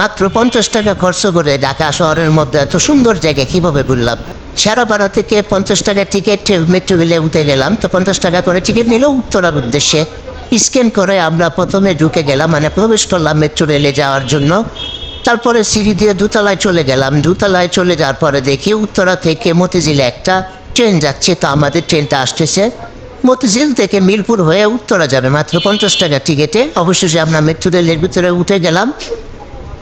মাত্র পঞ্চাশ টাকা খরচ করে ঢাকা শহরের মধ্যে এত সুন্দর জায়গা কীভাবে ঘুরলাম সারাপাড়া থেকে পঞ্চাশ টাকা টিকিট মেট্রো রেলে উঠে গেলাম, তো পঞ্চাশ টাকা করে টিকিট নিল উত্তরার উদ্দেশ্যে। স্ক্যান করে আমরা প্রথমে ঢুকে গেলাম মানে প্রবেশ করলাম মেট্রো রেলে যাওয়ার জন্য। তারপরে সিঁড়ি দিয়ে দোতলায় চলে গেলাম। দুতলায় চলে যাওয়ার পরে দেখি উত্তরা থেকে মতিঝিলে একটা ট্রেন যাচ্ছে, তো আমাদের ট্রেনটা আসতেছে। মতিঝিল থেকে মিরপুর হয়ে উত্তরা যাবে, মাত্র পঞ্চাশ টাকা টিকিটে অবশেষে আমরা মেট্রো রেলের ভিতরে উঠে গেলাম।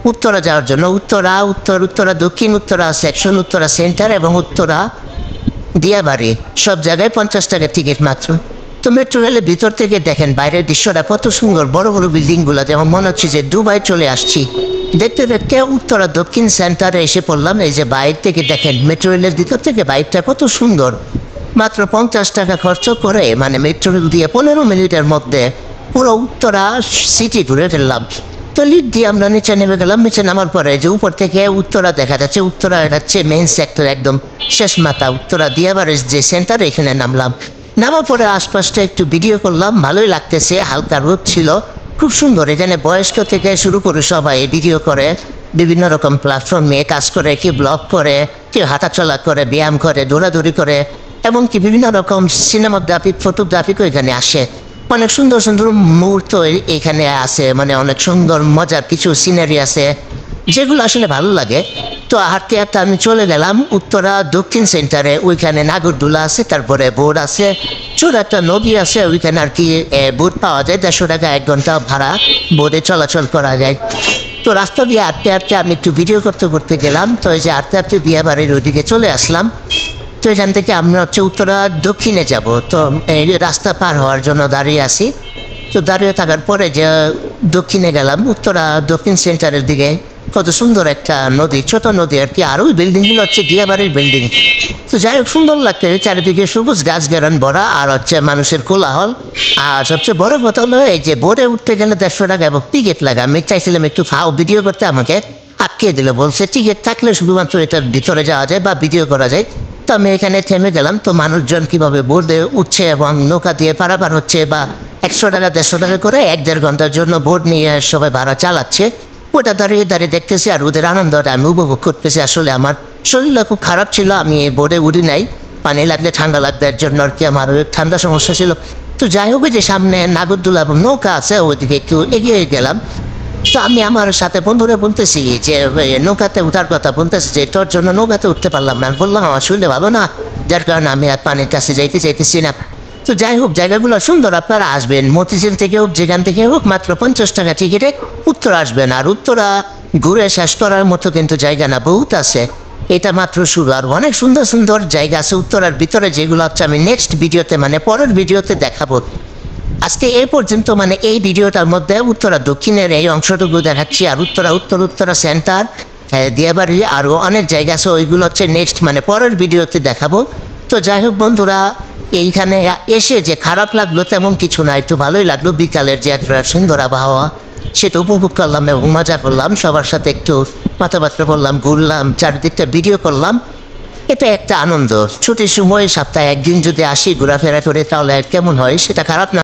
উত্তরা যাওয়ার জন্য। উত্তরা, উত্তর, উত্তরা, দক্ষিণ, উত্তরা সেকশন উত্তরা সেন্টার এবং উত্তরা দিয়াবাড়ি। সব জায়গায় পঞ্চাশ টাকা টিকিট মাত্র। তো মেট্রো রেলের ভিতর থেকে দেখেন, বাইরের দৃশ্যটা কত সুন্দর, বড় বড় বিল্ডিংগুলো। যেমন মনে হচ্ছে যে দুবাই চলে আসছি। দেখতে দেখতে উত্তরা দক্ষিণ সেন্টারে এসে পড়লাম। এই যে বাইরে থেকে দেখেন মেট্রো রেলের ভিতর থেকে বাইকটা কত সুন্দর। মাত্র পঞ্চাশ টাকা খরচ করে মানে মেট্রো রেল দিয়ে পনেরো মিনিটের মধ্যে পুরো উত্তরা সিটি ঘুরে ফেললাম। তো লিফট দিয়ে আমরা নিচে নেমে গেলাম। নিচে নামার পরে যে উপর থেকে উত্তরা দেখা যাচ্ছে উত্তরা যাচ্ছে মেইন সেক্টর একদম শেষ মাথা। উত্তরা দিয়াবারের যে সেন্টার এখানে নামলাম। নামার পরে আশপাশটা একটু ভিডিও করলাম, ভালোই লাগতেছে, হালকা রোদ ছিল। খুব সুন্দর, এখানে বয়স্ক থেকে শুরু করে সবাই ভিডিও করে, বিভিন্ন রকম প্ল্যাটফর্মে কাজ করে কি ব্লগ করে, কেউ হাঁটাচলা করে, ব্যায়াম করে, দৌড়াদৌড়ি করে, এমনকি বিভিন্ন রকম সিনেমাগ্রাফি ফটোগ্রাফিকও এখানে আসে। অনেক সুন্দর সুন্দর মুহূর্ত এখানে আছে মানে অনেক সুন্দর মজার কিছু সিনারি আছে, যেগুলো আসলে ভালো লাগে। তো হাঁটতে হাঁটতে আমি চলে গেলাম উত্তরা দক্ষিণ সেন্টারে ওইখানে নাগরদোলা আছে, তারপরে বোর্ড আছে, ছোট একটা নদী আছে, ওইখানে আর কি বোট পাওয়া যায়, দেড়শো টাকা এক ঘণ্টা ভাড়া বোর্ডে চলাচল করা যায়। তো রাস্তা দিয়ে হাঁটতে হাঁটতে আমি একটু ভিডিও করতে করতে গেলাম, তো এই যে হাঁটতে হাঁটতে বিয়ে বাড়ির ওইদিকে চলে আসলাম। তো এখান থেকে আমরা হচ্ছে উত্তরা দক্ষিণে যাব। তো এই রাস্তা পার হওয়ার জন্য দাঁড়িয়ে আছি। তো দাঁড়িয়ে থাকার পরে যে দক্ষিণে গেলাম, উত্তরা দক্ষিণ সেন্টারের দিকে কত সুন্দর একটা নদী, ছোট নদী আর কি, আর ওই বিল্ডিংগুলো হচ্ছে দিয়াবাড়ির বিল্ডিং। তো যাই হোক, সুন্দর লাগছে, চারিদিকে সবুজ গাছ গেরান ভরা আর হচ্ছে মানুষের কোলাহল। আর সবচেয়ে বড় কথা হলো, এই যে বোর্ডে উঠতে গেলে দেড়শো টাকা এবং টিকিট লাগা। আমি চাইছিলাম একটু ফাও ভিডিও করতে, আমাকে আটকে দিল, বলছে টিকিট থাকলে শুধুমাত্র এটার ভিতরে যাওয়া যায় বা ভিডিও করা যায়। তো আমি এখানে থেমে গেলাম। তো মানুষজন কীভাবে বোর্ডে উঠছে এবং নৌকা দিয়ে পারাপার হচ্ছে বা একশো টাকা, দেড়শো টাকা করে এক দেড় ঘণ্টার জন্য বোর্ড নিয়ে সবাই ভাড়া চালাচ্ছে, ওটা দাঁড়িয়ে দাঁড়িয়ে দেখতেছি আর ওদের আনন্দটা আমি উপভোগ করতেছি। আসলে আমার শরীরটা খুব খারাপ ছিল, আমি বোর্ডে উঠি নাই। পানি লাগলে ঠান্ডা লাগবে, এর জন্য আর কি আমার ঠান্ডা সমস্যা ছিল। তো যাই হোক যে সামনে নাগরদোলা এবং নৌকা আছে, ওইদিকে একটু এগিয়ে গেলাম। তো আমি আমার সাথে বন্ধুরা বলতেছি যে নৌকাতে উঠার কথা বলতেছি যে, তোর জন্য নৌকাতে উঠতে পারলাম না। বললাম, আমার শরীরে ভালো না, যার কারণে আমি আর পানির কাছে যাইতে চাইতেছি না। তো যাই হোক, জায়গাগুলো সুন্দর, আপনারা আসবেন। মতিঝিল থেকে হোক, যেখান থেকে হোক, মাত্র পঞ্চাশ টাকা টিকিটে উত্তর আসবেন। আর উত্তরা ঘুরে শেষ করার মতো কিন্তু জায়গা না, বহুত আছে। এটা মাত্র শুরু। আর অনেক সুন্দর সুন্দর জায়গা আছে উত্তরার ভিতরে, যেগুলো হচ্ছে আমি নেক্সট ভিডিওতে মানে পরের ভিডিওতে দেখাবো। আজকে এই পর্যন্ত মানে এই ভিডিওটার মধ্যে উত্তরা, দক্ষিণের এই অংশটুকু দেখাচ্ছি, আর উত্তরা, উত্তর, উত্তরা সেন্টার দিয়াবাড়ি, আরও অনেক জায়গা আছে, ওইগুলো হচ্ছে নেক্সট মানে পরের ভিডিওতে দেখাবো। তো যাই হোক বন্ধুরা, এইখানে এসে যে খারাপ লাগল তেমন কিছু না, একটু ভালোই লাগল বিকালের যে একটা সুন্দর আবহাওয়া সেটা উপভোগ করলাম এবং মজা করলাম, সবার সাথে একটু কথাবার্তা বললাম, ঘুরলাম, চারিদিকটা ভিডিও করলাম। এটা একটা আনন্দ। ছুটির সময়, সপ্তাহে একদিন যদি আসি, ঘোরাফেরা করে, তাহলে কেমন হয়, সেটা খারাপ না।